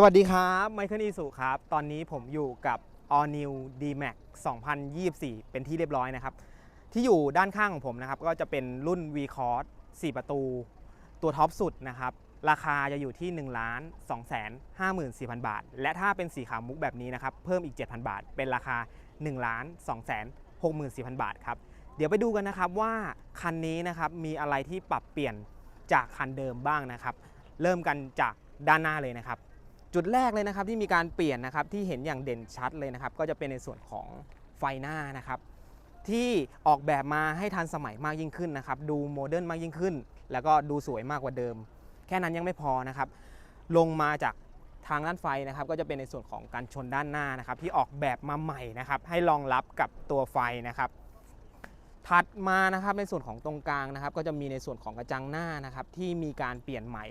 สวัสดีครับไมเคิลอีสุครับ ตอนนี้ผมอยู่กับ All New D-Max 2024 เป็นที่เรียบร้อยนะครับ ที่อยู่ด้านข้างของผมนะครับ ก็จะเป็นรุ่น V Cross 4 ประตู ตัวท็อปสุดนะครับ ราคาจะอยู่ที่ 1 2 5 4 0 0 0 บาท และถ้าเป็นสีขาวมุกแบบนี้นะครับ เพิ่มอีก 7,000 บาท เป็นราคา1 2 6 4 0 0 0 บาทครับ เดี๋ยวไปดูกันนะครับว่าคันนี้นะครับมีอะไรที่ปรับเปลี่ยนจากคันเดิมบ้างนะครับ เริ่มกันจากด้านหน้าเลยนะครับ จุดแรกเลยนะครับที่มีการเปลี่ยนนะครับที่เห็นอย่างเด่นชัดเลยนะครับ ก็จะเป็นในส่วนของไฟหน้านะครับ ที่ออกแบบมาให้ทันสมัยมากยิ่งขึ้นนะครับ ดูโมเดิร์นมากยิ่งขึ้น แล้วก็ดูสวยมากกว่าเดิม แค่นั้นยังไม่พอนะครับ ลงมาจากทางด้านไฟนะครับ ก็จะเป็นในส่วนของการชนด้านหน้านะครับ ที่ออกแบบมาใหม่นะครับ ให้รองรับกับตัวไฟนะครับถัดมานะครับในส่วนของตรงกลางนะครับ ก็จะมีในส่วนของกระจังหน้านะครับ ที่มีการเปลี่ยนใหม่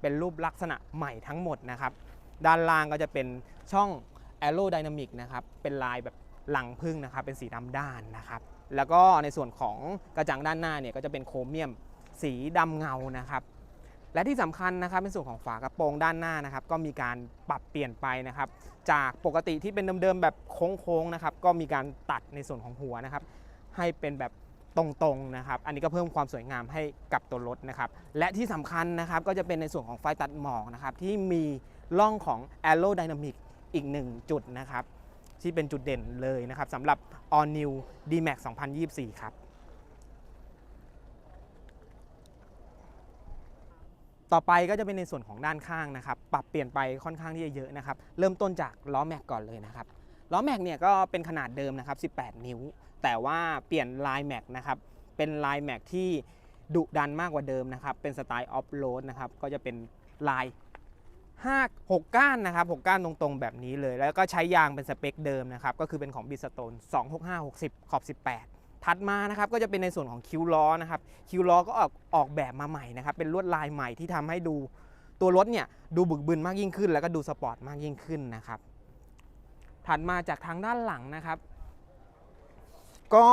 เป็นรูปลักษณะใหม่ทั้งหมดนะครับ ด้านล่างก็จะเป็นช่อง Aerodynamic นะครับเป็นลายแบบหลังพึ่งนะครับเป็นสีดำด้านนะครับ แล้วก็ในส่วนของกระจังด้านหน้าเนี่ยก็จะเป็นโครเมียมสีดำเงานะครับและที่สำคัญนะครับในส่วนของฝากระโปรงด้านหน้านะครับ ก็มีการปรับเปลี่ยนไปนะครับ จากปกติที่เป็นเดิมๆแบบโค้งๆนะครับ ก็มีการตัดในส่วนของหัวนะครับ ให้เป็นแบบตรงๆนะครับ อันนี้ก็เพิ่มความสวยงามให้กับตัวรถนะครับ และที่สำคัญนะครับก็จะเป็นในส่วนของไฟตัดหมอกนะครับที่มี ร่องของ Aerodynamic อีกหนึ่งจุดนะครับ ที่เป็นจุดเด่นเลยนะครับสำหรับ All New D-Max 2024 ครับ ต่อไปก็จะเป็นในส่วนของด้านข้างนะครับ ปรับเปลี่ยนไปค่อนข้างที่จะเยอะนะครับ เริ่มต้นจากล้อแม็กก่อนเลยนะครับล้อแม็กเนี่ยก็เป็นขนาดเดิมนะครับ 18 นิ้ว แต่ว่าเปลี่ยนลายแม็กนะครับ เป็นลายแม็กที่ดุดันมากกว่าเดิมนะครับ เป็นสไตล์ออฟโรดนะครับ ก็จะเป็นลาย 5 6 ก้านนะครับ6ก้านตรงๆ แบบนี้เลย แล้วก็ใช้ยางเป็นสเปคเดิมนะครับ ก็คือเป็นของบิสโตน265 60 ขอบ 18 ถัดมานะครับ ก็จะเป็นในส่วนของคิวล้อนะครับ คิวล้อก็ออกออกแบบมาใหม่นะครับ เป็นลวดลายใหม่ที่ทำให้ดู ตัวรถเนี่ยดูบึกบึนมากยิ่งขึ้น แล้วก็ดูสปอร์ตมากยิ่งขึ้นนะครับ ถัดมาจากทางด้านหลังนะครับ ก็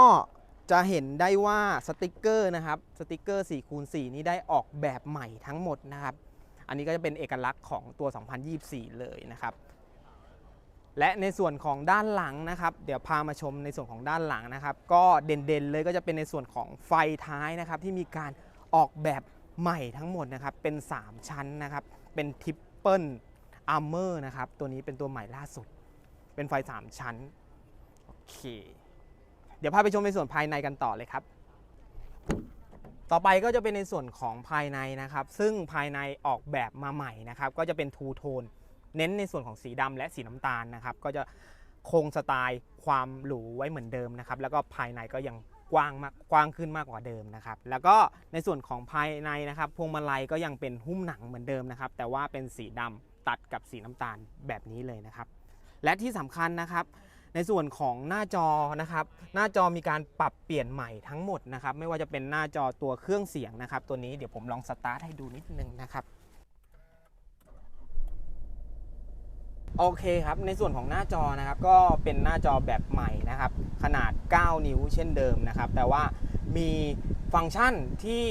จะเห็นได้ว่าสติกเกอร์นะครับ สติกเกอร์4คูณ4นี้ได้ออกแบบใหม่ทั้งหมดนะครับ อันนี้ก็จะเป็นเอกลักษณ์ของตัว 2024 เลยนะครับ และในส่วนของด้านหลังนะครับ เดี๋ยวพามาชมในส่วนของด้านหลังนะครับ ก็เด่นๆเลยก็จะเป็นในส่วนของไฟท้ายนะครับ ที่มีการออกแบบใหม่ทั้งหมดนะครับ เป็น 3 ชั้นนะครับ เป็นทิปเปิลอาร์เมอร์นะครับ ตัวนี้เป็นตัวใหม่ล่าสุด เป็นไฟ 3 ชั้น โอเค เดี๋ยวพาไปชมในส่วนภายในกันต่อเลยครับ ต่อไปก็จะเป็นในส่วนของภายในนะครับ ซึ่งภายในออกแบบมาใหม่นะครับ ก็จะเป็นทูโทน เน้นในส่วนของสีดำและสีน้ำตาลนะครับ ก็จะคงสไตล์ความหรูไว้เหมือนเดิมนะครับ แล้วก็ภายในก็ยังกว้างมากกว้างขึ้นมากกว่าเดิมนะครับ แล้วก็ในส่วนของภายในนะครับพวงมาลัยก็ยังเป็นหุ้มหนังเหมือนเดิมนะครับ แต่ว่าเป็นสีดำตัดกับสีน้ำตาลแบบนี้เลยนะครับ และที่สำคัญนะครับ ในส่วนของหน้าจอนะครับ หน้าจอมีการปรับเปลี่ยนใหม่ทั้งหมดนะครับ ไม่ว่าจะเป็นหน้าจอตัวเครื่องเสียงนะครับ ตัวนี้เดี๋ยวผมลองสตาร์ทให้ดูนิดนึงนะครับโอเคครับ ในส่วนของหน้าจอนะครับ ก็เป็นหน้าจอแบบใหม่นะครับ ขนาด 9 นิ้วเช่นเดิมนะครับ แต่ว่ามีฟังก์ชันที่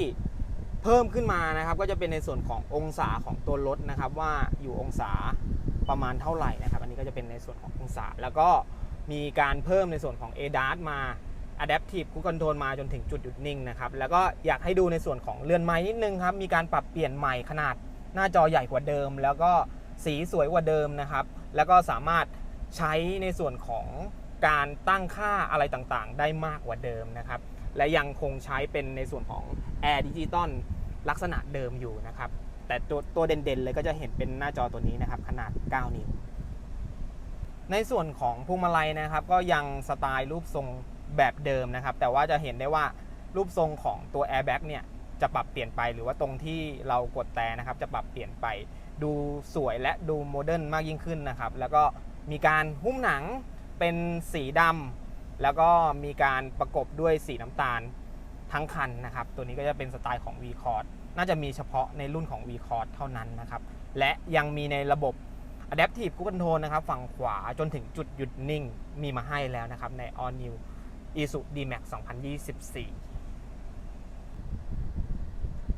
เพิ่มขึ้นมานะครับ ก็จะเป็นในส่วนขององศาของตัวรถนะครับ ว่าอยู่องศาประมาณเท่าไหร่นะครับ อันนี้ก็จะเป็นในส่วนขององศาแล้วก็ มีการเพิ่มในส่วนของ ADAS มา Adaptive Cruise Control มาจนถึงจุดหยุดนิ่งนะครับ แล้วก็อยากให้ดูในส่วนของเรือนไม้นิดนึงครับ มีการปรับเปลี่ยนใหม่ขนาดหน้าจอใหญ่กว่าเดิม แล้วก็สีสวยกว่าเดิมนะครับ แล้วก็สามารถใช้ในส่วนของการตั้งค่าอะไรต่างๆ ได้มากกว่าเดิมนะครับ และยังคงใช้เป็นในส่วนของ Air Digital ลักษณะเดิมอยู่นะครับ แต่ตัวตัวเด่นๆเลยก็จะเห็นเป็นหน้าจอตัวนี้นะครับ ขนาด 9 นิ้ว ในส่วนของพวงมาลัยนะครับ ก็ยังสไตล์รูปทรงแบบเดิมนะครับ แต่ว่าจะเห็นได้ว่ารูปทรงของตัว Airbag เนี่ยจะปรับเปลี่ยนไปหรือว่าตรงที่เรากดแต่นะครับ จะปรับเปลี่ยนไป ดูสวยและดูโมเดิร์นมากยิ่งขึ้นนะครับ แล้วก็มีการหุ้มหนังเป็นสีดำแล้วก็มีการประกบด้วยสีน้ำตาลทั้งคันนะครับ ตัวนี้ก็จะเป็นสไตล์ของ v c o r d น่าจะมีเฉพาะในรุ่นของ v c o r d เท่านั้นนะครับ และยังมีในระบบ Adaptive Cruise Control นะครับ ฝั่งขวาจนถึงจุดหยุดนิ่งมีมาให้แล้วนะครับ ใน All New Isuzu D-Max 2024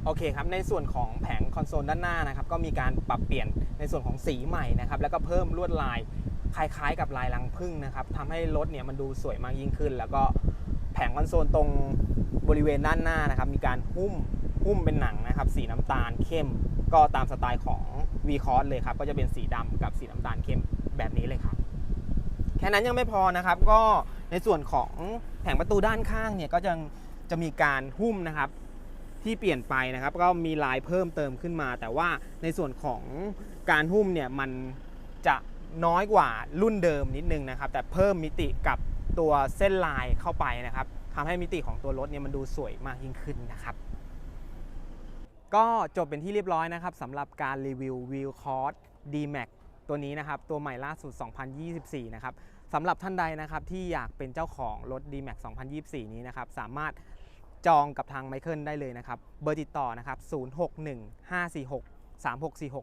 โอเคครับ ในส่วนของแผงคอนโซลด้านหน้านะครับ ก็มีการปรับเปลี่ยนในส่วนของสีใหม่นะครับ แล้วก็เพิ่มลวดลายคล้ายๆ กับลายรังผึ้งนะครับทำให้รถเนี่ยมันดูสวยมากยิ่งขึ้น แล้วก็แผงคอนโซลตรงบริเวณด้านหน้านะครับ มีการหุ้มหุ้มเป็นหนังนะครับ สีน้ำตาลเข้มก็ตามสไตล์ของ v c o s เลยครับ ก็จะเป็นสีดำกับสีน้ำตาลเข้มแบบนี้เลยครับ แค่นั้นยังไม่พอนะครับ ก็ในส่วนของแผงประตูด้านข้างเนี่ยก็จะจะมีการหุ้มนะครับที่เปลี่ยนไปนะครับ ก็มีลายเพิ่มเติมขึ้นมา แต่ว่าในส่วนของการหุ้มเนี่ยมันจะน้อยกว่ารุ่นเดิมนิดนึงนะครับ แต่เพิ่มมิติกับตัวเส้นลายเข้าไปนะครับทำให้มิติของตัวรถเนี่ยมันดูสวยมากยิ่งขึ้นนะครับ ก็จบเป็นที่เรียบร้อยนะครับสำหรับการรีวิว w h e e l c o r s D-Max ตัวนี้นะครับ ตัวใหม่ล่าสุด 2024 นะครับสำหรับท่านใดนะครับที่อยากเป็นเจ้าของรถ D-Max 2024 นี้นะครับ สามารถจองกับทางไมเคิลได้เลยนะครับ เบอร์ติดต่อนะครับ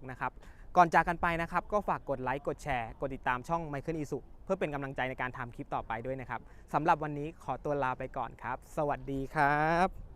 0615463646 นะครับ ก่อนจากกันไปนะครับ ก็ฝากกดไลค์ กดแชร์ กดติดตามช่อง Michael Isu เพื่อเป็นกำลังใจในการทำคลิปต่อไปด้วยนะครับสำหรับวันนี้ขอตัวลาไปก่อนครับ สวัสดีครับ